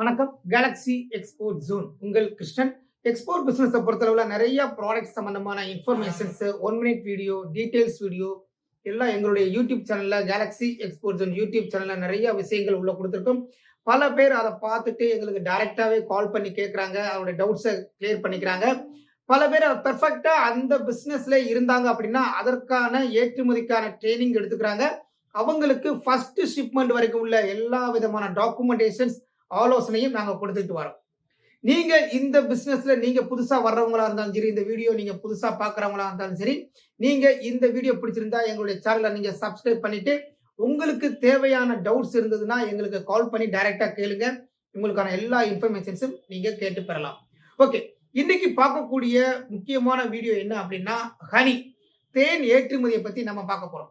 வணக்கம். Galaxy export zone உங்கள் Krishnan. Export பிசினஸை பொறுத்தளவில் நிறைய ப்ராடக்ட் சம்பந்தமான informations one minute video details video எல்லாம் எங்களுடைய யூடியூப் சேனல்ல கேலக்ஸி எக்ஸ்போர்ட் ஜோன் யூடியூப் சேனல்ல நிறைய விஷயங்கள் உள்ள கொடுத்துருக்கோம். பல பேர் அதை பார்த்துட்டு எங்களுக்கு டைரக்டாவே கால் பண்ணி கேட்குறாங்க அவருடைய டவுட்ஸை கிளியர் பண்ணிக்கிறாங்க. பல பேர் பெர்ஃபெக்டா அந்த பிஸ்னஸில் இருந்தாங்க அப்படின்னா அதற்கான ஏற்றுமதிக்கான ட்ரைனிங் எடுத்துக்கிறாங்க. அவங்களுக்கு ஃபர்ஸ்ட் ஷிப்மெண்ட் வரைக்கும் உள்ள எல்லா விதமான டாக்குமெண்டேஷன்ஸ் ஆலோசனையும் நாங்கள் கொடுத்துட்டு வரோம். நீங்க இந்த பிசினஸ்ல நீங்க புதுசா வர்றவங்களா இருந்தாலும் சரி இந்த வீடியோ நீங்க புதுசா பாக்குறவங்களா இருந்தாலும் சரி நீங்க இந்த வீடியோ பிடிச்சிருந்தா எங்களுடைய சேனலை நீங்க சப்ஸ்கிரைப் பண்ணிட்டு உங்களுக்கு தேவையான டவுட்ஸ் இருந்ததுன்னா எங்களுக்கு கால் பண்ணி டைரக்டா கேளுங்க. உங்களுக்கான எல்லா இன்ஃபர்மேஷன்ஸும் நீங்க கேட்டு பெறலாம். ஓகே இன்னைக்கு பார்க்கக்கூடிய முக்கியமான வீடியோ என்ன அப்படின்னா ஹனி. தேன் ஏற்றுமதியை பத்தி நம்ம பார்க்க போறோம்.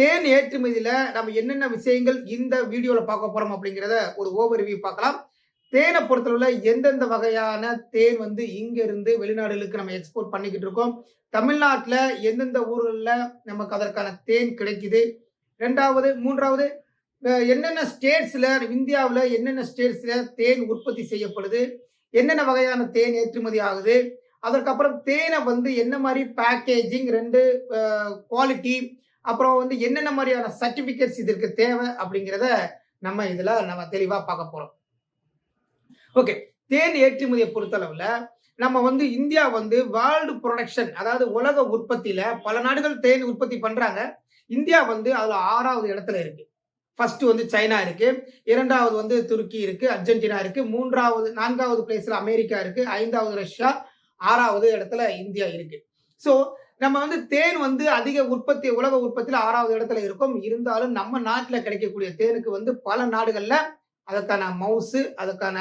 தேன் ஏற்றுமதியில் நம்ம என்னென்ன விஷயங்கள் இந்த வீடியோவில் பார்க்க போகிறோம் அப்படிங்கிறத ஒரு ஓவர் வியூ பார்க்கலாம். தேனை பொறுத்தளவுல எந்தெந்த வகையான தேன் வந்து இங்கேருந்து வெளிநாடுகளுக்கு நம்ம எக்ஸ்போர்ட் பண்ணிக்கிட்டு இருக்கோம். தமிழ்நாட்டில் எந்தெந்த ஊர்களில் நமக்கு அதற்கான தேன் கிடைக்குது? ரெண்டாவது மூன்றாவது என்னென்ன ஸ்டேட்ஸில் இந்தியாவில் என்னென்ன ஸ்டேட்ஸில் தேன் உற்பத்தி செய்யப்படுது? என்னென்ன வகையான தேன் ஏற்றுமதி ஆகுது? அதற்கப்புறம் தேனை வந்து என்ன மாதிரி பேக்கேஜிங் ரெண்டு குவாலிட்டி அப்புறம் வந்து என்னென்ன மாதிரியான சர்டிபிகேட்ஸ் இதற்கு தேவை அப்படிங்கிறத நம்ம இதில் நம்ம தெளிவாக பார்க்க போகிறோம் ஓகே தேன் ஏற்றுமதியை பொறுத்தளவில் நம்ம வந்து இந்தியா வந்து வேர்ல்டு ப்ரொடக்ஷன் அதாவது உலக உற்பத்தியில் பல நாடுகள் தேன் உற்பத்தி பண்ணுறாங்க இந்தியா வந்து அதில் ஆறாவது இடத்துல இருக்கு. ஃபர்ஸ்ட் வந்து சைனா இருக்கு. இரண்டாவது வந்து துருக்கி இருக்கு அர்ஜென்டினா இருக்கு. மூன்றாவது நான்காவது பிளேஸ்ல அமெரிக்கா இருக்கு. ஐந்தாவது ரஷ்யா ஆறாவது இடத்துல இந்தியா இருக்கு. ஸோ நம்ம வந்து தேன் வந்து அதிக உற்பத்தி உலக உற்பத்தியில் ஆறாவது இடத்துல இருக்கும். இருந்தாலும் நம்ம நாட்டில் கிடைக்கக்கூடிய தேனுக்கு வந்து பல நாடுகளில் அதுக்கான மவுசு அதுக்கான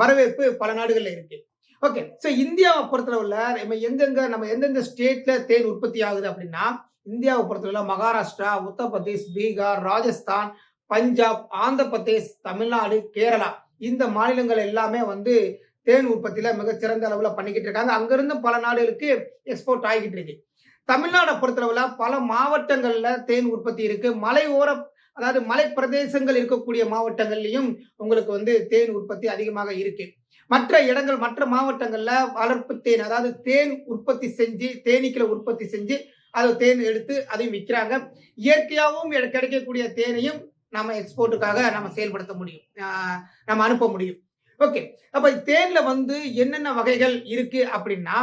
வரவேற்பு பல நாடுகளில் இருக்கு. ஓகே. ஸோ இந்தியாவை பொறுத்தளவுல நம்ம எங்கெங்க நம்ம எந்தெந்த ஸ்டேட்ல தேன் உற்பத்தி ஆகுது அப்படின்னா இந்தியாவை பொறுத்தளவுல மகாராஷ்டிரா உத்தரப்பிரதேஷ் பீகார் ராஜஸ்தான் பஞ்சாப் ஆந்திர பிரதேஷ் தமிழ்நாடு கேரளா இந்த மாநிலங்கள் எல்லாமே வந்து தேன் உற்பத்தியில மிகச்சிறந்த அளவில் பண்ணிக்கிட்டு இருக்காங்க. அங்கேருந்தும் பல நாடுகளுக்கு எக்ஸ்போர்ட் ஆகிக்கிட்டு இருக்கு. தமிழ்நாடை பொறுத்தளவில் பல மாவட்டங்களில் தேன் உற்பத்தி இருக்கு. மலையோர அதாவது மலை பிரதேசங்கள் இருக்கக்கூடிய மாவட்டங்கள்லையும் உங்களுக்கு வந்து தேன் உற்பத்தி அதிகமாக இருக்கு. மற்ற இடங்கள் மற்ற மாவட்டங்களில் வளர்ப்பு தேன் அதாவது தேன் உற்பத்தி செஞ்சு தேனீக்களை உற்பத்தி செஞ்சு அதை தேன் எடுத்து அதையும் விற்கிறாங்க இயற்கையாகவும் கிடைக்கக்கூடிய தேனையும் நம்ம எக்ஸ்போர்ட்டுக்காக நம்ம செயல்படுத்த முடியும். நம்ம அனுப்ப முடியும். ஓகே அப்ப தேன்ல வந்து என்னென்ன வகைகள் இருக்கு அப்படின்னா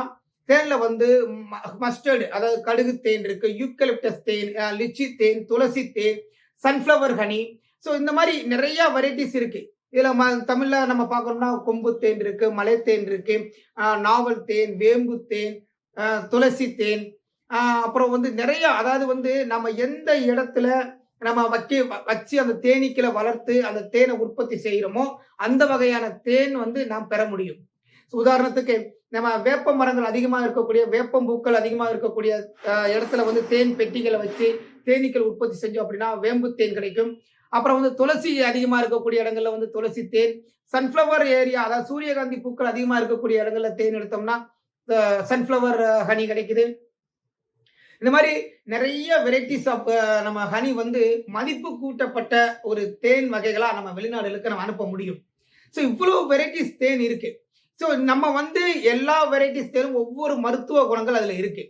தேன்ல வந்து மஸ்டர்டு அதாவது கடுகு தேன் இருக்கு யூக்கலிப்டஸ் தேன் லிச்சி தேன் துளசி தேன் சன்ஃப்ளவர் ஹனி ஸோ இந்த மாதிரி நிறைய வெரைட்டிஸ் இருக்கு. இதுல ம தமிழ்ல நம்ம பார்க்கணும்னா கொம்பு தேன் இருக்கு மலை தேன் இருக்கு நாவல் தேன் வேம்பு தேன் துளசி தேன் அப்புறம் வந்து நிறைய அதாவது வந்து நம்ம எந்த இடத்துல நம்ம வச்சு வ- வச்சு அந்த தேனீக்களை வளர்த்து அந்த தேனை உற்பத்தி செய்கிறோமோ அந்த வகையான தேன் வந்து நாம் பெற முடியும். உதாரணத்துக்கு நம்ம வேப்ப மரங்கள் அதிகமாக இருக்கக்கூடிய வேப்பம் பூக்கள் அதிகமாக இருக்கக்கூடிய இடத்துல வந்து தேன் பெட்டிகளை வச்சு தேனீக்கள் உற்பத்தி செஞ்சோம் அப்படின்னா வேம்பு தேன் கிடைக்கும். அப்புறம் வந்து துளசி அதிகமாக இருக்கக்கூடிய இடங்கள்ல வந்து துளசி தேன் சன்ஃப்ளவர் ஏரியா அதாவது சூரியகாந்தி பூக்கள் அதிகமாக இருக்கக்கூடிய இடங்கள்ல தேன் எடுத்தோம்னா சன்ஃப்ளவர் ஹனி கிடைக்குது. இந்த மாதிரி நிறைய வெரைட்டிஸ் ஆஃப் நம்ம ஹனி வந்து மதிப்பு கூட்டப்பட்ட ஒரு தேன் வகைகளாக நம்ம வெளிநாடுகளுக்கு நம்ம அனுப்ப முடியும். ஸோ இவ்வளோ வெரைட்டிஸ் தேன் இருக்கு. ஸோ நம்ம வந்து எல்லா வெரைட்டிஸ் தேனும் ஒவ்வொரு மருத்துவ குணங்கள் அதில் இருக்கு.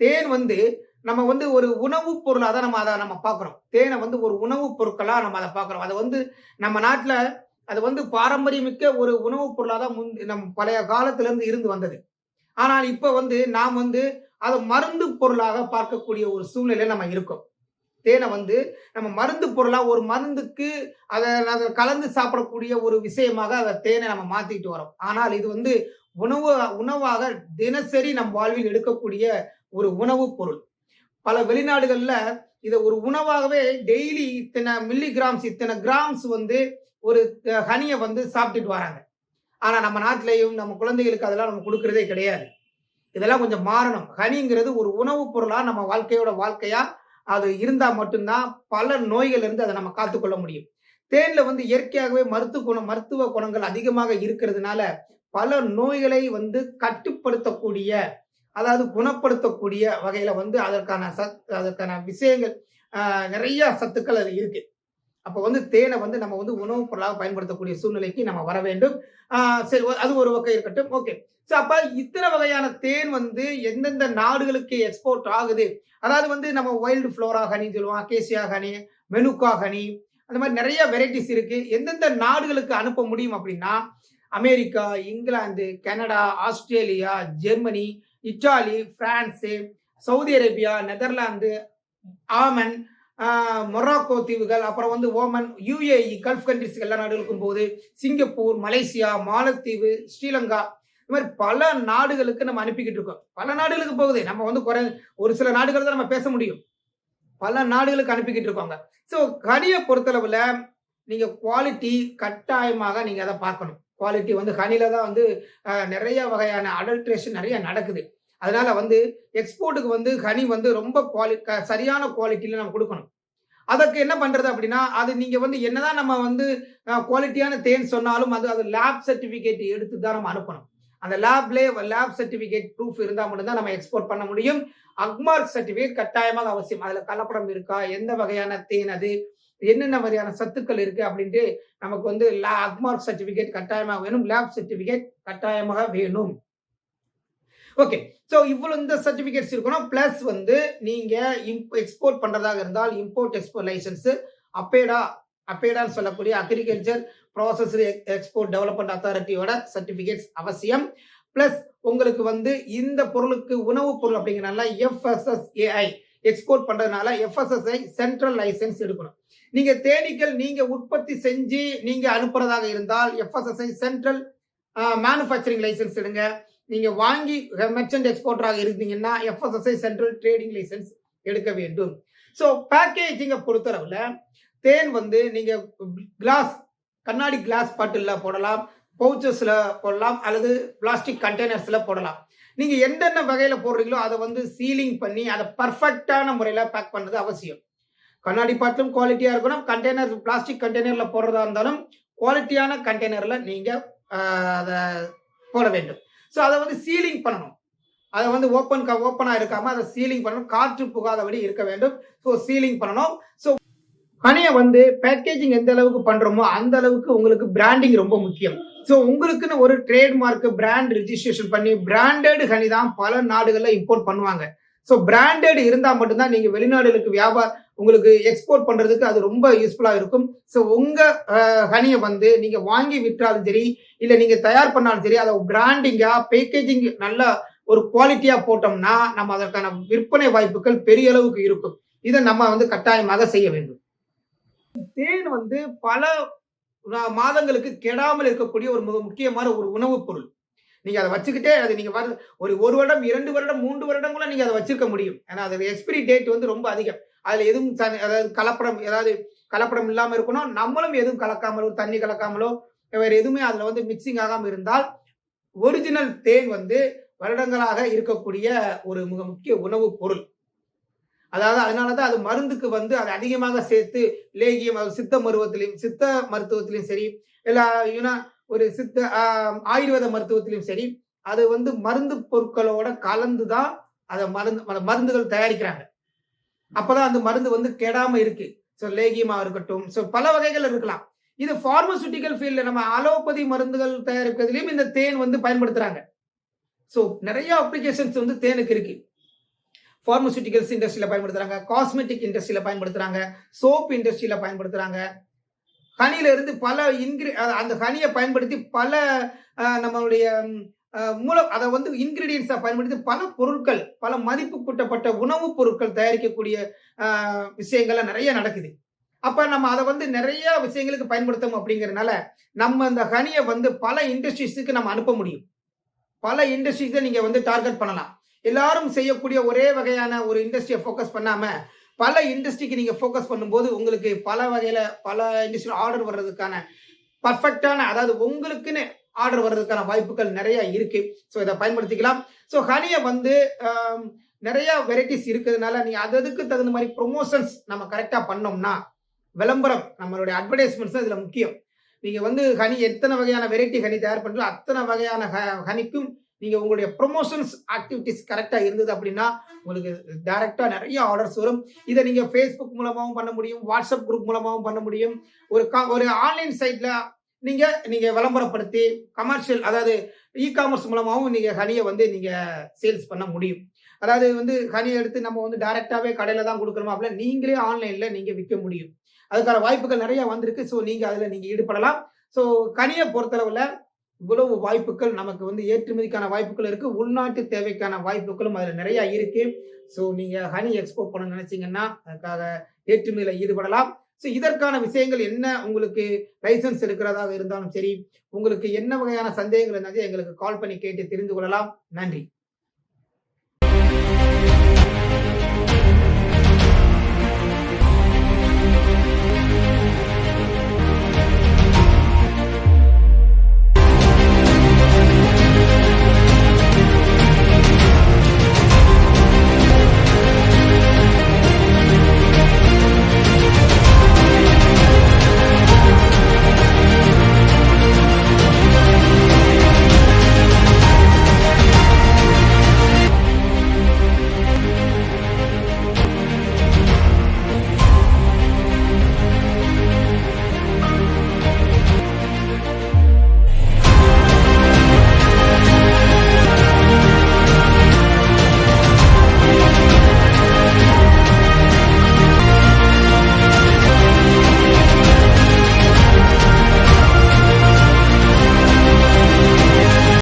தேன் வந்து நம்ம வந்து ஒரு உணவுப் பொருளாக தான் நம்ம அதை நம்ம பார்க்குறோம். தேனை வந்து ஒரு உணவுப் பொருட்களாக நம்ம அதை பார்க்குறோம். அதை வந்து நம்ம நாட்டில் அது வந்து பாரம்பரியமிக்க ஒரு உணவுப் பொருளாக தான் முன் நம் பழைய காலத்திலேருந்து இருந்து வந்தது. ஆனால் இப்போ வந்து நாம் வந்து அதை மருந்து பொருளாக பார்க்கக்கூடிய ஒரு சூழ்நிலையில் நம்ம இருக்கோம். தேனை வந்து நம்ம மருந்து பொருளாக ஒரு மருந்துக்கு அதை அதை கலந்து சாப்பிடக்கூடிய ஒரு விஷயமாக அதை தேனை நம்ம மாற்றிட்டு வரோம். ஆனால் இது வந்து உணவு உணவாக தினசரி நம் வாழ்வில் எடுக்கக்கூடிய ஒரு உணவுப் பொருள். பல வெளிநாடுகளில் இதை ஒரு உணவாகவே டெய்லி இத்தனை மில்லி கிராம்ஸ் இத்தனை கிராம்ஸ் வந்து ஒரு ஹனியை வந்து சாப்பிட்டுட்டு வராங்க. ஆனால் நம்ம நாட்டிலையும் நம்ம குழந்தைகளுக்கு அதெல்லாம் நம்ம கொடுக்கறதே கிடையாது. இதெல்லாம் கொஞ்சம் மாறணும். ஹனிங்கிறது ஒரு உணவுப் பொருளாக நம்ம வாழ்க்கையோட வாழ்க்கையாக அது இருந்தால் மட்டும்தான் பல நோய்கள் இருந்து அதை நம்ம காத்துக்கொள்ள முடியும். தேனில் வந்து இயற்கையாகவே மருத்துவ குணம் மருத்துவ குணங்கள் அதிகமாக இருக்கிறதுனால பல நோய்களை வந்து கட்டுப்படுத்தக்கூடிய அதாவது குணப்படுத்தக்கூடிய வகையில் வந்து அதற்கான சத் அதற்கான விஷயங்கள் நிறைய சத்துக்கள் அது இருக்குது அப்போ வந்து தேனை வந்து நம்ம வந்து உணவுப் பொருளாக பயன்படுத்தக்கூடிய சூழ்நிலைக்கு நம்ம வர வேண்டும். சரி அது ஒரு பக்கம் இருக்கட்டும். ஓகே. ஸோ அப்போ இத்தனை வகையான தேன் வந்து எந்தெந்த நாடுகளுக்கு எக்ஸ்போர்ட் ஆகுது? அதாவது வந்து நம்ம வைல்டு ஃப்ளோரா ஹனி சொல்லுவோம் அகேசியா ஹனி மெனுக்கா ஹனி அந்த மாதிரி நிறைய வெரைட்டிஸ் இருக்கு. எந்தெந்த நாடுகளுக்கு அனுப்ப முடியும் அப்படின்னா America England Canada Australia Germany Italy France Saudi Arabia Netherlands Oman Morocco தீவுகள் அப்புறம் வந்து ஓமன் யுஏஇ கல்ஃப் கண்ட்ரிஸ் எல்லா நாடுகளுக்கும் போகுது. சிங்கப்பூர் மலேசியா மாலத்தீவு ஸ்ரீலங்கா. இந்த மாதிரி பல நாடுகளுக்கு நம்ம அனுப்பிக்கிட்டு இருக்கோம். பல நாடுகளுக்கு போகுது. நம்ம வந்து குறை ஒரு சில நாடுகள் தான் நம்ம பேச முடியும். பல நாடுகளுக்கு அனுப்பிக்கிட்டு இருக்காங்க. ஸோ கனியை பொறுத்தளவில் நீங்கள் குவாலிட்டி கட்டாயமாக நீங்கள் அதை பார்க்கணும். குவாலிட்டி வந்து ஹனில தான் வந்து நிறைய வகையான அடல்ட்ரேஷன் நிறைய நடக்குது. அதனால வந்து எக்ஸ்போர்ட்டுக்கு வந்து ஹனி வந்து ரொம்ப குவாலி சரியான குவாலிட்டியில் நம்ம கொடுக்கணும். அதற்கு என்ன பண்ணுறது அப்படின்னா அது நீங்கள் வந்து என்னதான் நம்ம வந்து குவாலிட்டியான தேன் சொன்னாலும் அது அது லேப் சர்டிஃபிகேட் எடுத்து தான் நம்ம அனுப்பணும். அந்த லேப்லே லேப் சர்டிஃபிகேட் ப்ரூஃப் இருந்தால் மட்டும்தான் நம்ம எக்ஸ்போர்ட் பண்ண முடியும். அக்மார்க் சர்டிஃபிகேட் கட்டாயமாக அவசியம். அதில் கலப்படம் இருக்கா எந்த வகையான தேன் அது என்னென்ன மாதிரியான சத்துக்கள் இருக்கு அப்படின்ட்டு நமக்கு வந்து அக்மார்க் சர்டிஃபிகேட் கட்டாயமாக வேணும். லேப் சர்டிஃபிகேட் கட்டாயமாக வேணும். ஓகே ஸோ இவ்வளோ இந்த சர்டிஃபிகேட்ஸ் இருக்கணும். ப்ளஸ் வந்து நீங்கள் இம்ப் எக்ஸ்போர்ட் பண்ணுறதாக இருந்தால் இம்போர்ட் எக்ஸ்போர்ட் லைசன்ஸு அப்பேடா அப்பேடான்னு சொல்லக்கூடிய அக்ரிகல்ச்சர் ப்ராசஸ் எக்ஸ்போர்ட் டெவலப்மெண்ட் அத்தாரிட்டியோட சர்டிஃபிகேட்ஸ் அவசியம். ப்ளஸ் உங்களுக்கு வந்து இந்த பொருளுக்கு உணவுப் பொருள் அப்படிங்கிறனால எஃப்எஸ்எஸ்ஏஐ எக்ஸ்போர்ட் பண்ணுறதுனால எஃப்எஸ்எஸ்ஐ சென்ட்ரல் லைசன்ஸ் எடுக்கணும். நீங்கள் தேனீக்கள் நீங்கள் உற்பத்தி செஞ்சு நீங்கள் அனுப்புறதாக இருந்தால் எஃப்எஸ்எஸ்ஐ சென்ட்ரல் மேனுஃபேக்சரிங் லைசன்ஸ் எடுங்க. நீங்கள் வாங்கி மெர்ச்சன்ட் எக்ஸ்போர்ட்டராக இருந்தீங்கன்னா எஃப்எஸ்எஸ்ஐ சென்ட்ரல் ட்ரேடிங் லைசன்ஸ் எடுக்க வேண்டும். ஸோ பேக்கேஜிங்கை பொறுத்தளவில் தேன் வந்து நீங்கள் கிளாஸ் கண்ணாடி கிளாஸ் பாட்டிலில் போடலாம் பவுச்சஸில் போடலாம் அல்லது பிளாஸ்டிக் கண்டெய்னர்ஸில் போடலாம். நீங்கள் எந்தெந்த வகையில் போடுறீங்களோ அதை வந்து சீலிங் பண்ணி அதை பர்ஃபெக்டான முறையில் பேக் பண்ணுறது அவசியம். கண்ணாடி பாட்டிலும் குவாலிட்டியாக இருக்கணும். கண்டெய்னர் பிளாஸ்டிக் கண்டெய்னரில் போடுறதா இருந்தாலும் குவாலிட்டியான கண்டெய்னரில் நீங்கள் அதை போட வேண்டும். ஸோ அதை வந்து சீலிங் பண்ணணும். அதை வந்து ஓப்பன் ஓப்பனாக இருக்காம அதை சீலிங் பண்ணணும். காற்று புகாதபடி இருக்க வேண்டும். ஸோ சீலிங் பண்ணணும். ஸோ ஹனியை வந்து பேக்கேஜிங் எந்த அளவுக்கு பண்ணுறோமோ அந்த அளவுக்கு உங்களுக்கு பிராண்டிங் ரொம்ப முக்கியம். ஸோ உங்களுக்குன்னு ஒரு ட்ரேட்மார்க் பிராண்ட் ரிஜிஸ்ட்ரேஷன் பண்ணி பிராண்டட் ஹனி தான் பல நாடுகளில் இம்போர்ட் பண்ணுவாங்க. ஸோ பிராண்டட் இருந்தால் மட்டும்தான் நீங்கள் வெளிநாடுகளுக்கு வியாபாரம் உங்களுக்கு எக்ஸ்போர்ட் பண்ணுறதுக்கு அது ரொம்ப யூஸ்ஃபுல்லாக இருக்கும். ஸோ உங்கள் ஹனியை வந்து நீங்கள் வாங்கி விற்றாலும் சரி இல்லை நீங்கள் தயார் பண்ணாலும் சரி அதை பிராண்டிங்காக பேக்கேஜிங் நல்ல ஒரு குவாலிட்டியாக போட்டோம்னா நம்ம அதற்கான விற்பனை வாய்ப்புகள் பெரிய அளவுக்கு இருக்கும். இதை நம்ம வந்து கட்டாயமாக செய்ய வேண்டும். தேன் வந்து பல நா- மாதங்களுக்கு கெடாமல் இருக்கக்கூடிய ஒரு மிக முக்கியமான ஒரு உணவுப் பொருள். நீங்கள் அதை வச்சுக்கிட்டே அது நீங்கள் வர ஒரு ஒரு வருடம் இரண்டு வருடம் மூன்று வருடம் கூட நீங்கள் அதை வச்சிருக்க முடியும். ஏன்னா அது எக்ஸ்பிரி டேட் வந்து ரொம்ப அதிகம். அதுல எதுவும் தனி- அதாவது கலப்படம் ஏதாவது கலப்படம் இல்லாமல் இருக்கணும். நம்மளும் எதுவும் கலக்காமலோ தண்ணி கலக்காமலோ வேற எதுவுமே அதுல வந்து மிக்சிங் ஆகாம இருந்தால் ஒரிஜினல் தேன் வந்து வருடங்களாக இருக்கக்கூடிய ஒரு மிக முக்கிய உணவுப் பொருள். அதாவது அதனாலதான் அது மருந்துக்கு வந்து அது அதிகமாக சேர்த்து லேகியம் அது சித்த மருவத்திலையும் சித்த மருத்துவத்திலையும் சரி இல்லை யூனா ஒரு சித்த ஆயுர்வேத மருத்துவத்திலையும் சரி அது வந்து மருந்து பொருட்களோட கலந்து தான் அதை மருந்து மருந்துகள் தயாரிக்கிறாங்க. அப்பதான் அந்த மருந்து வந்து கெடாம இருக்கு. ஸோ லேகியமா இருக்கட்டும். ஸோ பல வகைகள் இருக்கலாம். இது ஃபார்மசூட்டிக்கல் ஃபீல்ட்ல நம்ம அலோபதி மருந்துகள் தயாரிப்பதிலையும் இந்த தேன் வந்து பயன்படுத்துறாங்க. ஸோ நிறைய அப்ளிகேஷன்ஸ் வந்து தேனுக்கு இருக்கு. ஃபார்மசூட்டிக்கல்ஸ் இண்டஸ்ட்ரியில் பயன்படுத்துறாங்க. காஸ்மெட்டிக் இண்டஸ்ட்ரியில் பயன்படுத்துறாங்க. சோப் இண்டஸ்ட்ரியில் பயன்படுத்துறாங்க. ஹனில இருந்து பல இன்கிரி அந்த ஹனியை பயன்படுத்தி பல நம்மளுடைய மூல அதை வந்து இன்கிரீடியன்ஸா பயன்படுத்தி பல பொருட்கள் பல மதிப்பு கூட்டப்பட்ட உணவுப் பொருட்கள் தயாரிக்கக்கூடிய விஷயங்கள்லாம் நிறைய நடக்குது. அப்ப நம்ம அதை வந்து நிறைய விஷயங்களுக்கு பயன்படுத்தணும் அப்படிங்கறதுனால நம்ம அந்த ஹனியை வந்து பல இண்டஸ்ட்ரீஸுக்கு நம்ம அனுப்ப முடியும். பல இண்டஸ்ட்ரீஸை நீங்க வந்து டார்கெட் பண்ணலாம். எல்லாரும் செய்யக்கூடிய ஒரே வகையான ஒரு இண்டஸ்ட்ரியை ஃபோக்கஸ் பண்ணாம பல இண்டஸ்ட்ரிக்கு நீங்க ஃபோக்கஸ் பண்ணும்போது உங்களுக்கு பல வகையில பல இண்டஸ்ட்ரியில் ஆர்டர் வர்றதுக்கான பர்ஃபெக்டான அதாவது உங்களுக்குன்னு ஆர்டர் வர்றதுக்கான வாய்ப்புகள் நிறைய இருக்கு. ஸோ இதை பயன்படுத்திக்கலாம். ஸோ ஹனியை வந்து நிறைய வெரைட்டிஸ் இருக்கிறதுனால நீ அது அதுக்கு தகுந்த மாதிரி ப்ரொமோஷன்ஸ் நம்ம கரெக்டாக பண்ணோம்னா விளம்பரம் நம்மளுடைய அட்வர்டைஸ்மெண்ட்ஸ் இதில் முக்கியம். நீங்கள் வந்து ஹனி எத்தனை வகையான வெரைட்டி ஹனி தயார் பண்ணுறோம் அத்தனை வகையான ஹ- ஹனிக்கும் நீங்கள் உங்களுடைய ப்ரொமோஷன்ஸ் ஆக்டிவிட்டிஸ் கரெக்டாக இருந்தது அப்படின்னா உங்களுக்கு டேரெக்டாக நிறைய ஆர்டர்ஸ் வரும். இதை நீங்கள் ஃபேஸ்புக் மூலமாகவும் பண்ண முடியும் வாட்ஸ்அப் குரூப் மூலமாகவும் பண்ண முடியும். ஒரு கா- ஒரு ஆன்லைன் சைட்டில் நீங்க நீங்க விளம்பரப்படுத்தி கமர்ஷியல் அதாவது இ காமர்ஸ் மூலமாகவும் நீங்க ஹனியை வந்து நீங்க சேல்ஸ் பண்ண முடியும். அதாவது வந்து ஹனியை எடுத்து நம்ம வந்து டைரக்டாவே கடையில தான் கொடுக்கணுமா அப்படின்னா நீங்களே ஆன்லைன்ல நீங்க விற்க முடியும். அதுக்கான வாய்ப்புகள் நிறைய வந்திருக்கு. ஸோ நீங்க அதுல நீங்க ஈடுபடலாம். ஸோ கனியை பொறுத்தளவுல இவ்வளவு வாய்ப்புகள் நமக்கு வந்து ஏற்றுமதிக்கான வாய்ப்புகள் இருக்கு. உள்நாட்டு தேவைக்கான வாய்ப்புகளும் அதுல நிறைய இருக்கு. ஸோ நீங்க ஹனி எக்ஸ்போர்ட் பண்ண நினைச்சீங்கன்னா அதுக்காக ஏற்றுமதியில ஈடுபடலாம். ஸோ இதற்கான விஷயங்கள் என்ன? உங்களுக்கு லைசன்ஸ் எடுக்கிறதாக இருந்தாலும் சரி உங்களுக்கு என்ன வகையான சந்தேகங்கள் இருந்தாலும் எங்களுக்கு கால் பண்ணி கேட்டு தெரிந்து கொள்ளலாம். நன்றி.